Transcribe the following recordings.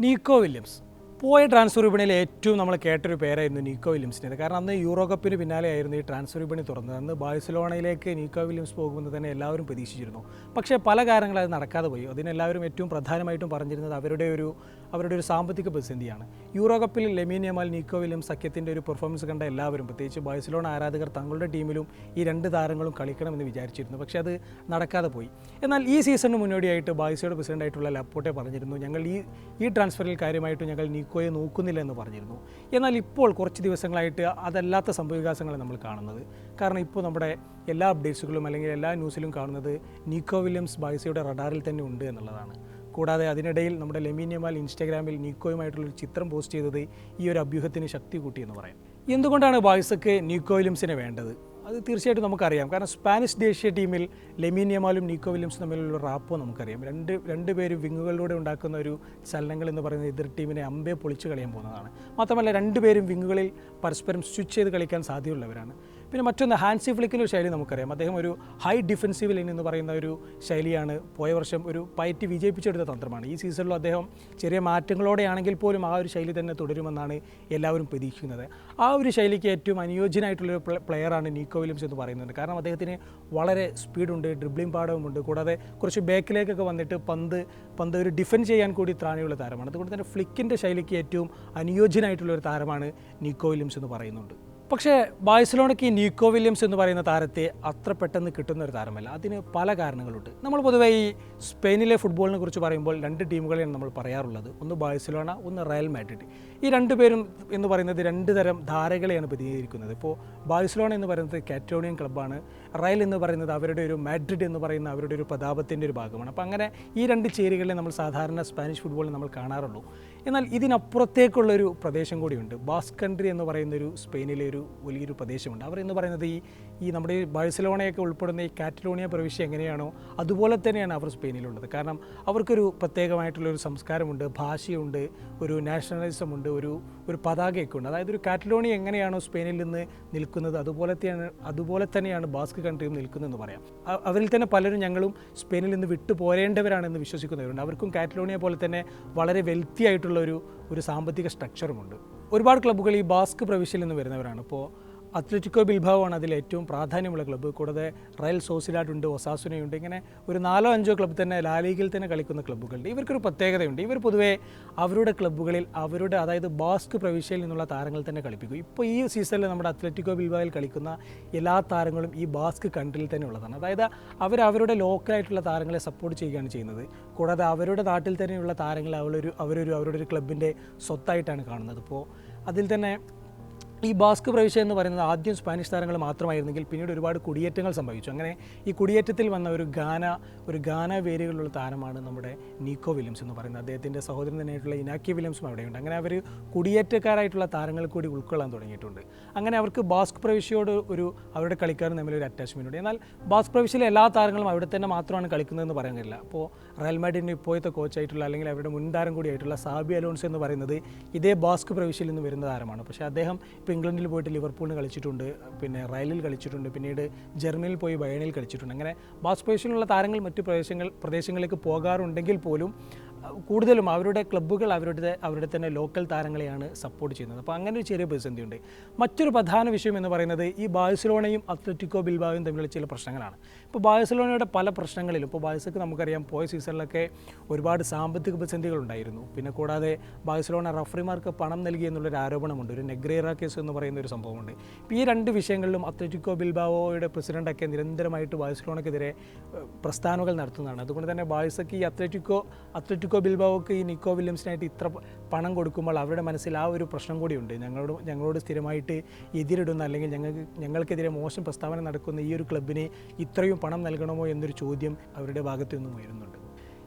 നീക്കോ Williams. പോയ transfer വിപണിയിൽ ഏറ്റവും നമ്മൾ കേട്ടൊരു പേരായിരുന്നു നീക്കോ വില്യംസിന്റെ കാരണം അന്ന് യൂറോ കപ്പിന് പിന്നാലെ ആയിരുന്നു ഈ ട്രാൻസ്ഫർ വിപണി തുറന്നത്. അന്ന് ബാഴ്സലോണയിലേക്ക് നീക്കോ വില്യംസ് പോകുമെന്ന് തന്നെ എല്ലാവരും പ്രതീക്ഷിച്ചിരുന്നു. പക്ഷേ പല കാര്യങ്ങളും അത് നടക്കാതെ പോയി. അതിനെല്ലാവരും ഏറ്റവും പ്രധാനമായിട്ടും പറഞ്ഞിരുന്നത് അവരുടെ ഒരു അവരുടെ ഒരു സാമ്പത്തിക പ്രതിസന്ധിയാണ്. യൂറോ കപ്പിൽ ലെമീൻ യമാൽ നീക്കോ വില്യംസ് സഖ്യത്തിന്റെ ഒരു പെർഫോമൻസ് കണ്ട എല്ലാവരും പ്രത്യേകിച്ച് ബാഴ്സലോണ ആരാധകർ തങ്ങളുടെ ടീമിലും ഈ രണ്ട് താരങ്ങളും കളിക്കണമെന്ന് വിചാരിച്ചിരുന്നു. പക്ഷേ അത് നടക്കാതെ പോയി. എന്നാൽ ഈ സീസണിന് മുന്നോടിയായിട്ട് ബാഴ്സയുടെ പ്രസിഡന്റായിട്ടുള്ള ലപ്പോട്ടെ പറഞ്ഞിരുന്നു ഞങ്ങൾ ഈ ഈ ട്രാൻസ്ഫറിൽ കാര്യമായിട്ട് ഞങ്ങൾ നീക്കോയെ നോക്കുന്നില്ല എന്ന് പറഞ്ഞിരുന്നു. എന്നാൽ ഇപ്പോൾ കുറച്ച് ദിവസങ്ങളായിട്ട് അതല്ലാത്ത സംഭവവികാസങ്ങളാണ് നമ്മൾ കാണുന്നത്. കാരണം ഇപ്പോൾ നമ്മുടെ എല്ലാ അപ്ഡേറ്റ്സുകളും അല്ലെങ്കിൽ എല്ലാ ന്യൂസിലും കാണുന്നത് നീക്കോ വില്യംസ് ബായ്സയുടെ റഡാറിൽ തന്നെ ഉണ്ട് എന്നുള്ളതാണ്. കൂടാതെ അതിനിടയിൽ നമ്മുടെ ലെമീനിയമാൽ ഇൻസ്റ്റാഗ്രാമിൽ നീക്കോയുമായിട്ടുള്ളൊരു ചിത്രം പോസ്റ്റ് ചെയ്തത് ഈ ഒരു അഭ്യൂഹത്തിന് ശക്തി കൂട്ടിയെന്ന് പറയാം. എന്തുകൊണ്ടാണ് ബായ്സക്ക് നീക്കോ വില്യംസിനെ വേണ്ടത്? അത് തീർച്ചയായിട്ടും നമുക്കറിയാം. കാരണം സ്പാനിഷ് ദേശീയ ടീമിൽ ലെമീനിയമാലും നീക്കോ വില്യംസും തമ്മിലുള്ള റാപ്പോ നമുക്കറിയാം. രണ്ട് രണ്ട് പേരും വിങ്ങുകളിലൂടെ ഉണ്ടാക്കുന്ന ഒരു ചലനങ്ങൾ എന്ന് പറയുന്നത് എതിർ ടീമിനെ അമ്പേ പൊളിച്ച് കളിയാൻ പോകുന്നതാണ്. മാത്രമല്ല രണ്ടുപേരും വിങ്ങുകളിൽ പരസ്പരം സ്വിച്ച് ചെയ്ത് കളിക്കാൻ സാധ്യതയുള്ളവരാണ്. പിന്നെ മറ്റൊന്ന് ഹാൻസി ഫ്ലിക്കിന്റെ ഒരു ശൈലി നമുക്കറിയാം. അദ്ദേഹം ഒരു ഹൈ ഡിഫൻസീവ് ലൈൻ എന്ന് പറയുന്ന ഒരു ശൈലിയാണ് പോയ വർഷം ഒരു പയറ്റി വിജയിപ്പിച്ചെടുത്ത തന്ത്രമാണ്. ഈ സീസണിലും അദ്ദേഹം ചെറിയ മാറ്റങ്ങളോടെയാണെങ്കിൽ പോലും ആ ഒരു ശൈലി തന്നെ തുടരുമെന്നാണ് എല്ലാവരും പ്രതീക്ഷിക്കുന്നത്. ആ ഒരു ശൈലിക്ക് ഏറ്റവും അനുയോജ്യനായിട്ടുള്ളൊരു പ്ല- പ്ലെയറാണ് നീക്കോ വില്യംസ് എന്ന് പറയുന്നത് കാരണം അദ്ദേഹത്തിന് വളരെ സ്പീഡുണ്ട് ഡ്രിബ്ലിംഗ് പാടവുമുണ്ട് കൂടാതെ കുറച്ച് ബാക്കിലേക്കൊക്കെ വന്നിട്ട് പന്ത് പന്ത് ഒരു ഡിഫെൻഡ് ചെയ്യാൻ കൂടി ത്രാണിയുള്ള താരമാണ്. അതുകൊണ്ട് തന്നെ ഫ്ലിക്കിന്റെ ശൈലിക്ക് ഏറ്റവും അനുയോജ്യനായിട്ടുള്ള ഒരു താരമാണ് നീക്കോ വില്യംസ് എന്ന് പറയുന്നുണ്ട്. പക്ഷേ ബാഴ്സലോണയ്ക്ക് നീക്കോ വില്യംസ് എന്ന് പറയുന്ന താരത്തെ അത്ര പെട്ടെന്ന് കിട്ടുന്ന ഒരു താരമല്ല. അതിന് പല കാരണങ്ങളുണ്ട്. നമ്മൾ പൊതുവേ ഈ സ്പെയിനിലെ ഫുട്ബോളിനെ കുറിച്ച് പറയുമ്പോൾ രണ്ട് ടീമുകളെയാണ് നമ്മൾ പറയാറുള്ളത്. ഒന്ന് ബാഴ്സലോണ ഒന്ന് റയൽ മാഡ്രിഡ്. ഈ രണ്ട് പേരും എന്ന് പറയുന്നത് രണ്ട് തരം ധാരകളെയാണ് പ്രതിനിധീകരിക്കുന്നത്. ഇപ്പോൾ ബാഴ്സലോണ എന്ന് പറയുന്നത് കാറ്റോണിയൻ ക്ലബ്ബാണ്. റയൽ എന്ന് പറയുന്നത് അവരുടെ ഒരു മാഡ്രിഡ് എന്ന് പറയുന്ന അവരുടെ ഒരു പ്രതാപത്തിന്റെ ഒരു ഭാഗമാണ്. അപ്പോൾ അങ്ങനെ ഈ രണ്ട് ചേരികളെ നമ്മൾ സാധാരണ സ്പാനിഷ് ഫുട്ബോളിൽ നമ്മൾ കാണാറുള്ളൂ. എന്നാൽ ഇതിനപ്പുറത്തേക്കുള്ളൊരു പ്രദേശം കൂടിയുണ്ട്. ബാസ്കൺട്രി എന്ന് പറയുന്നൊരു സ്പെയിനിലെ ഒരു വലിയൊരു പ്രദേശമുണ്ട്. അവർ എന്ന് പറയുന്നത് ഈ ഈ നമ്മുടെ ഈ ബാഴ്സലോണയൊക്കെ ഉൾപ്പെടുന്ന ഈ കാറ്റലോണിയ പ്രവിശ്യ എങ്ങനെയാണോ അതുപോലെ തന്നെയാണ് അവർ സ്പെയിനിലുള്ളത്. കാരണം അവർക്കൊരു പ്രത്യേകമായിട്ടുള്ളൊരു സംസ്കാരമുണ്ട് ഭാഷയുണ്ട് ഒരു നാഷണലിസം ഉണ്ട് ഒരു ഒരു പതാകയൊക്കെ ഉണ്ട് അതായത് ഒരു കാറ്റലോണിയ എങ്ങനെയാണോ സ്പെയിനിൽ നിന്ന് നിൽക്കുന്നത് അതുപോലെ തന്നെയാണ് അതുപോലെ തന്നെയാണ് ബാസ്ക് കൺട്രിയും നിൽക്കുന്നതെന്ന് പറയാം. അവരിൽ തന്നെ പലരും ഞങ്ങളും സ്പെയിനിൽ നിന്ന് വിട്ടു പോരേണ്ടവരാണെന്ന് വിശ്വസിക്കുന്നവരുണ്ട്. അവർക്കും കാറ്റലോണിയ പോലെ തന്നെ വളരെ വെൽത്തി ആയിട്ടുള്ള ഒരു ഒരു സാമ്പത്തിക സ്ട്രക്ചറുമുണ്ട് ഒരുപാട് ക്ലബ്ബുകൾ ഈ ബാസ്ക് പ്രവിശ്യയിൽ നിന്ന് വരുന്നവരാണ്. ഇപ്പോൾ അത്ലറ്റിക്കോ ബിൽബാവാണ് അതിൽ ഏറ്റവും പ്രാധാന്യമുള്ള ക്ലബ്ബ്. കൂടാതെ റയൽ സോസിലാഡ് ഉണ്ട് ഒസാസുനയുണ്ട്. ഇങ്ങനെ ഒരു നാലോ അഞ്ചോ ക്ലബ്ബ് തന്നെ ലാലീഗിൽ തന്നെ കളിക്കുന്ന ക്ലബ്ബുകളുണ്ട്. ഇവർക്കൊരു പ്രത്യേകതയുണ്ട്. ഇവർ പൊതുവേ അവരുടെ ക്ലബ്ബുകളിൽ അവരുടെ അതായത് ബാസ്ക് പ്രവിശ്യയിൽ നിന്നുള്ള താരങ്ങൾ തന്നെ കളിപ്പിക്കും. ഇപ്പോൾ ഈ സീസണിൽ നമ്മുടെ അത്ലറ്റിക്കോ ബിൽബായിൽ കളിക്കുന്ന എല്ലാ താരങ്ങളും ഈ ബാസ്ക് കൺട്രിയിൽ തന്നെ ഉള്ളതാണ്. അതായത് അവർ അവരുടെ ലോക്കലായിട്ടുള്ള താരങ്ങളെ സപ്പോർട്ട് ചെയ്യുകയാണ് ചെയ്യുന്നത്. കൂടാതെ അവരുടെ നാട്ടിൽ തന്നെയുള്ള താരങ്ങളെ അവരൊരു അവരൊരു അവരുടെ ഒരു ക്ലബിന്റെ സ്വത്തായിട്ടാണ് കാണുന്നത്. ഇപ്പോൾ അതിൽ തന്നെ ഈ ബാസ്ക് പ്രവിശ്യ എന്ന് പറയുന്നത് ആദ്യം സ്പാനിഷ് താരങ്ങൾ മാത്രമായിരുന്നെങ്കിൽ പിന്നീട് ഒരുപാട് കുടിയേറ്റങ്ങൾ സംഭവിച്ചു. അങ്ങനെ ഈ കുടിയേറ്റത്തിൽ വന്ന ഒരു ഗാന ഒരു ഗാന വേരുകളുള്ള താരമാണ് നമ്മുടെ നീക്കോ വില്യംസ് എന്ന് പറയുന്നത്. അദ്ദേഹത്തിന്റെ സഹോദരൻ തന്നെയായിട്ടുള്ള ഇനാക്കി വില്യംസും അവിടെയുണ്ട്. അങ്ങനെ അവർ കുടിയേറ്റക്കാരായിട്ടുള്ള താരങ്ങൾ കൂടി ഉൾക്കൊള്ളാൻ തുടങ്ങിയിട്ടുണ്ട്. അങ്ങനെ അവർക്ക് ബാസ്ക് പ്രവിശ്യയോട് ഒരു അവരുടെ കളിക്കാരും തമ്മിൽ ഒരു അറ്റാച്ച്മെന്റ് ഉണ്ട്. എന്നാൽ ബാസ്ക് പ്രവിശ്യയിലെ എല്ലാ താരങ്ങളും അവിടെ തന്നെ മാത്രമാണ് കളിക്കുന്നതെന്ന് പറയാൻ കഴിയില്ല. അപ്പോൾ റയൽ മാഡിന്റെ ഇപ്പോഴത്തെ കോച്ചായിട്ടുള്ള അല്ലെങ്കിൽ അവരുടെ മുൻതാരം കൂടിയായിട്ടുള്ള സാബി അലോൺസ് എന്ന് പറയുന്നത് ഇതേ ബാസ്ക് പ്രവിശ്യയിൽ നിന്ന് വരുന്ന താരമാണ്. പക്ഷേ അദ്ദേഹം ഇംഗ്ലണ്ടിൽ പോയിട്ട് ലിവർപൂളിന് കളിച്ചിട്ടുണ്ട് പിന്നെ റയലിൽ കളിച്ചിട്ടുണ്ട് പിന്നീട് ജർമ്മനിയിൽ പോയി ബയണിൽ കളിച്ചിട്ടുണ്ട്. അങ്ങനെ പ്രവിശ്യയിലുള്ള താരങ്ങൾ മറ്റു പ്രദേശങ്ങൾ പ്രദേശങ്ങളിലേക്ക് പോകാറുണ്ടെങ്കിൽ പോലും കൂടുതലും അവരുടെ ക്ലബ്ബുകൾ അവരുടെ അവരുടെ തന്നെ ലോക്കൽ താരങ്ങളെയാണ് സപ്പോർട്ട് ചെയ്യുന്നത്. അപ്പോൾ അങ്ങനെ ഒരു ചെറിയ പ്രതിസന്ധിയുണ്ട്. മറ്റൊരു പ്രധാന വിഷയം എന്ന് പറയുന്നത് ഈ ബാഴ്സലോണയും അത്ലറ്റിക്കോ ബിൽബാവും തമ്മിലുള്ള ചില പ്രശ്നങ്ങളാണ്. ഇപ്പോൾ ബാഴ്സലോണയുടെ പല പ്രശ്നങ്ങളിലും ഇപ്പോൾ ബാഴ്സക്ക് നമുക്കറിയാം പോയ സീസണിലൊക്കെ ഒരുപാട് സാമ്പത്തിക പ്രതിസന്ധികൾ ഉണ്ടായിരുന്നു. പിന്നെ കൂടാതെ ബാഴ്സലോണ റഫറിമാർക്ക് പണം നൽകി എന്നുള്ളൊരു ആരോപണമുണ്ട്. ഒരു നെഗ്രേറ കേസ് എന്ന് പറയുന്ന ഒരു സംഭവമുണ്ട് ഈ രണ്ട് വിഷയങ്ങളിലും അത്ലറ്റിക്കോ ബിൽബാവോയുടെ പ്രസിഡന്റൊക്കെ നിരന്തരമായിട്ട് ബാഴ്സലോണക്കെതിരെ പ്രസ്ഥാനങ്ങൾ നടത്തുന്നതാണ്. അതുകൊണ്ട് തന്നെ ബാഴ്സക്ക് ഈ അത്ലറ്റിക്കോ അത്ലറ്റിക്കോ ബിൽബാവോക്ക് ഈ നിക്കോ വില്യംസിനായിട്ട് ഇത്ര പണം കൊടുക്കുമ്പോൾ അവരുടെ മനസ്സിൽ ആ ഒരു പ്രശ്നം കൂടിയുണ്ട് ഞങ്ങളോട് ഞങ്ങളോട് സ്ഥിരമായിട്ട് എതിരിടുന്ന അല്ലെങ്കിൽ ഞങ്ങൾക്ക് ഞങ്ങൾക്കെതിരെ മോശം പ്രസ്താവന നടക്കുന്ന ഈ ഒരു ക്ലബിന് ഇത്രയും പണം നൽകണമോ എന്നൊരു ചോദ്യം അവരുടെ ഭാഗത്തു നിന്നും ഉയരുന്നുണ്ട്.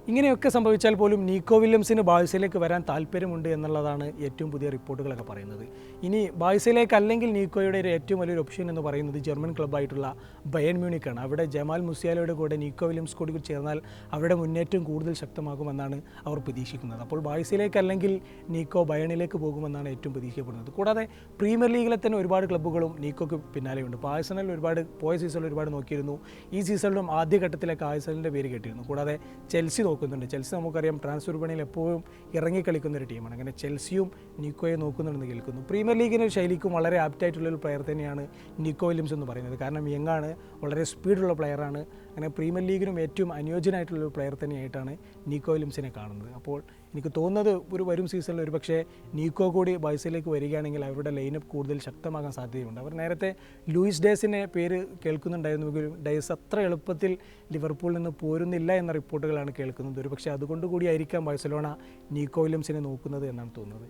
ഇങ്ങനെയൊക്കെ സംഭവിച്ചാൽ പോലും നീക്കോ വില്യംസിന് ബാഴ്സയിലേക്ക് വരാൻ താല്പര്യമുണ്ട് എന്നുള്ളതാണ് ഏറ്റവും പുതിയ റിപ്പോർട്ടുകളൊക്കെ പറയുന്നത്. ഇനി ബാഴ്സയിലേക്ക് അല്ലെങ്കിൽ നീക്കോയുടെ ഒരു ഏറ്റവും വലിയൊരു ഓപ്ഷൻ എന്ന് പറയുന്നത് ജർമ്മൻ ക്ലബ്ബായിട്ടുള്ള ബയൻ മ്യൂണിക്കാണ്. അവിടെ ജമാൽ മുസിയാലയുടെ കൂടെ നീക്കോ വില്യംസ് കൂടി ചേർന്നാൽ അവരുടെ മുന്നേറ്റം കൂടുതൽ ശക്തമാകുമെന്നാണ് അവർ പ്രതീക്ഷിക്കുന്നത്. അപ്പോൾ ബാഴ്സയിലേക്ക് അല്ലെങ്കിൽ നീക്കോ ബയണിലേക്ക് പോകുമെന്നാണ് ഏറ്റവും പ്രതീക്ഷിക്കപ്പെടുന്നത്. കൂടാതെ പ്രീമിയർ ലീഗിലെ തന്നെ ഒരുപാട് ക്ലബ്ബുകളും നീക്കോക്ക് പിന്നാലെയുണ്ട് ഇപ്പോൾ ആഴ്സണൽ ഒരുപാട് പോയ സീസണിൽ ഒരുപാട് നോക്കിയിരുന്നു. ഈ സീസണിലും ആദ്യഘട്ടത്തിലേക്ക് ആഴ്സണലിന്റെ പേര് കേട്ടിരുന്നു. കൂടാതെ ചെൽസി നോക്കുന്നുണ്ട്. ചെൽസി നമുക്കറിയാം ട്രാൻസ്ഫർ വിപണിയിൽ എപ്പോഴും ഇറങ്ങി കളിക്കുന്ന ഒരു ടീമാണ് അങ്ങനെ ചെൽസിയും നിക്കോയെ നോക്കുന്നുണ്ടെന്ന് കേൾക്കുന്നു. പ്രീമിയർ ലീഗിന് ശൈലിക്കും വളരെ ആപ്റ്റായിട്ടുള്ള ഒരു പ്ലെയർ തന്നെയാണ് നിക്കോ വില്യംസ് എന്ന് പറയുന്നത്. കാരണം യങ്ങാണ് വളരെ സ്പീഡുള്ള പ്ലെയറാണ് അങ്ങനെ പ്രീമിയർ ലീഗിനും ഏറ്റവും അനുയോജ്യനായിട്ടുള്ള ഒരു പ്ലെയർ തന്നെയായിട്ടാണ് നിക്കോ വില്യംസിനെ കാണുന്നത്. അപ്പോൾ എനിക്ക് തോന്നുന്നത് ഒരു വരും സീസണിൽ ഒരു പക്ഷേ നീക്കോ കൂടി ബൈസിലേക്ക് വരികയാണെങ്കിൽ അവരുടെ ലൈനപ്പ് കൂടുതൽ ശക്തമാകാൻ സാധ്യതയുണ്ട്. അവർ നേരത്തെ ലൂയിസ് ഡേസിന്റെ പേര് കേൾക്കുന്നുണ്ടായിരുന്നു. ഡേസ് അത്ര എളുപ്പത്തിൽ ലിവർപൂളിൽ നിന്ന് പോരുന്നില്ല എന്ന റിപ്പോർട്ടുകളാണ് കേൾക്കുന്നത്. ഒരു പക്ഷേ അതുകൊണ്ട് കൂടിയായിരിക്കാം ബാഴ്സലോണ നീക്കോ വില്യംസിനെ നോക്കുന്നത് എന്നാണ് തോന്നുന്നത്.